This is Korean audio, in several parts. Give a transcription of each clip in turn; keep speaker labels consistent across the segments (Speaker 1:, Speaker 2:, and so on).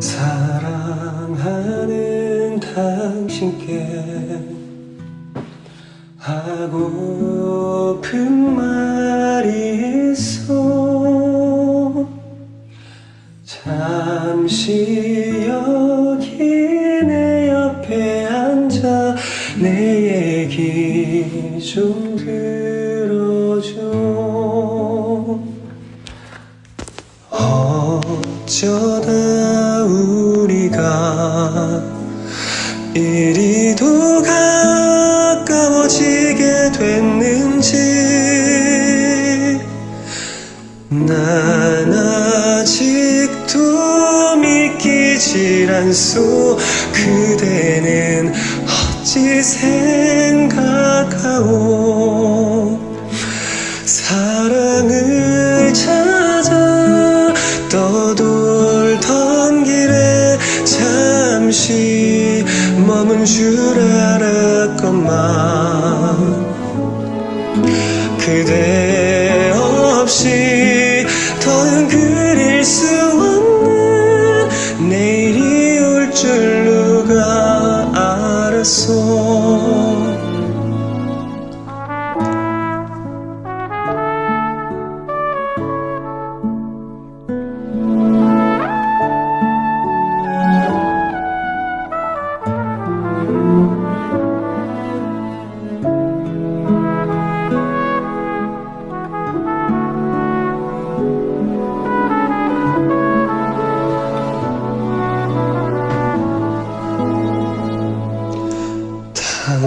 Speaker 1: 사랑하는 당신께 하고픈 말이 있어. 잠시 여기 내 옆에 앉아 내 얘기 좀 들어줘. 어쩌다 이리도 가까워지게 됐는지 난 아직도 믿기질 않소. 그대는 어찌 생각하오? 사랑을 잠시 머문 줄 알았건만 그대 없이 더는 그릴 수 없는 내일이 올 줄 누가 알았어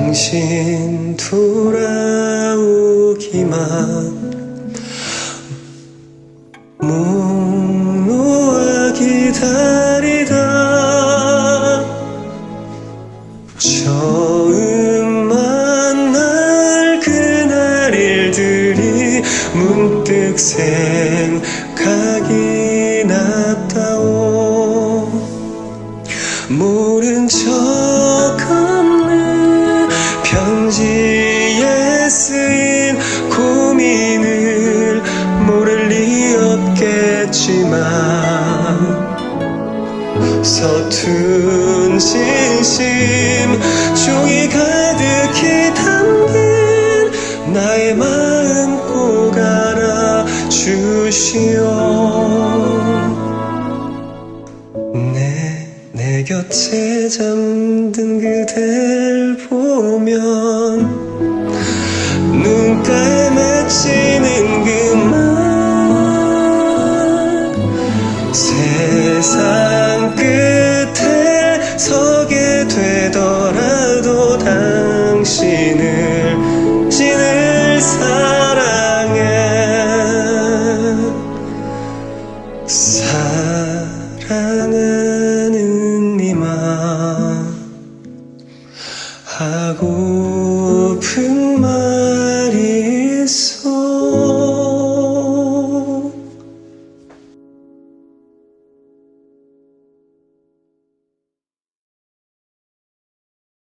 Speaker 1: 당신 돌아오기만 목 놓아 기다리다. 처음 만날 그날 일들이 문득 생각이 없겠지만 서툰 진심 종이 가득히 담긴 나의 마음 꼭 알아주시오. 내, 내 곁에 잠든 그댈 보면 사랑하는 이마 하고픈 말이 있어